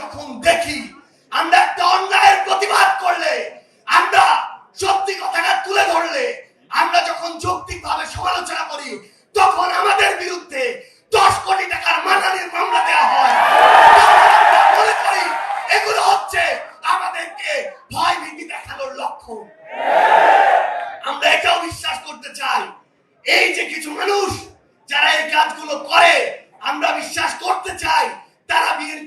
যখন দেখি আমরা একটা অন্যায়ের প্রতিবাদ করলে, আমরা সত্যি কথাটা তুলে ধরলে, আমরা যখন যৌক্তিকভাবে সমালোচনা করি, তখন আমাদের বিরুদ্ধে দশ কোটি টাকার মানহানির মামলা দেওয়া হয়। মনে করি, এগুলো হচ্ছে আমাদেরকে ভয় ভীতি দেখানোর লক্ষ্য আমরা এটাও বিশ্বাস করতে চাই, এই যে কিছু মানুষ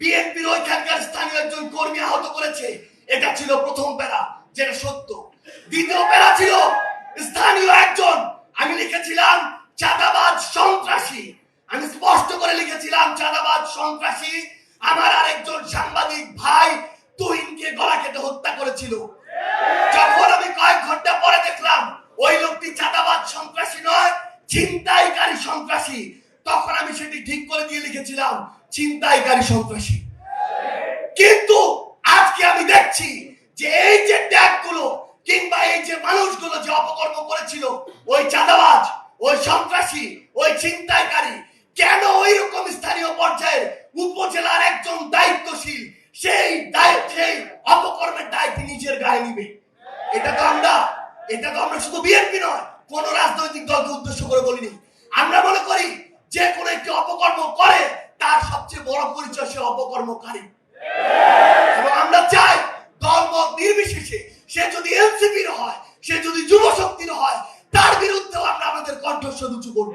বিএনপির ওইখানকার স্থানীয় একজন কর্মী আহত করেছে। এটা ছিল প্রথম প্যারা, যেটা সত্য। দ্বিতীয় প্যারা ছিল স্থানীয় একজন, আমি লিখেছিলাম, চাঁদাবাজ সন্ত্রাসী। আমি স্পষ্ট করে লিখেছিলাম, চাঁদাবাজ সন্ত্রাসী আমার আরেকজন সাংবাদিক ভাই তুহিনকে গলা কেটে হত্যা করেছিল। যখন আমি কয়েক ঘণ্টা পরে দেখলাম, ওই লোকটি চাঁদাবাজ সন্ত্রাসী নয়, ছিনতাইকারী সন্ত্রাসী। তখন আমি সেটি ঠিক করে দিয়ে লিখেছিলাম, ছিনতাইকারী সন্ত্রাসী। কিন্তু আজকে আমি দেখছি যে এই যে ট্যাগগুলো কিংবা এই যে মানুষগুলো যে অপকর্ম করেছিল, ওই চাঁদাবাজ, ওই সন্ত্রাসী, ওই ছিনতাইকারী, কেন ওই রকম স্থানীয় পর্যায়ে উপজেলার একজন দায়িত্বশীল, সেই দায়িত্ব সেই অপকর্মের দায়িত্ব নিজের গায়ে নিবে? এটা তো আমরা, এটা তো আমরা শুধু বিএনপি নয়, কোন রাজনৈতিক দলকে উদ্দেশ্য করে বলিনি। আমরা মনে করি যে কোনো একটি অপকর্ম করে, তার সবচেয়ে বড় পরিচয় সে অপকর্মকারী। এবং আমরা চাই দলমত নির্বিশেষে সে যদি এনসিপির হয়, সে যদি যুব শক্তির হয়, তার বিরুদ্ধেও আমরা আমাদের কণ্ঠস্বর উঁচু করব।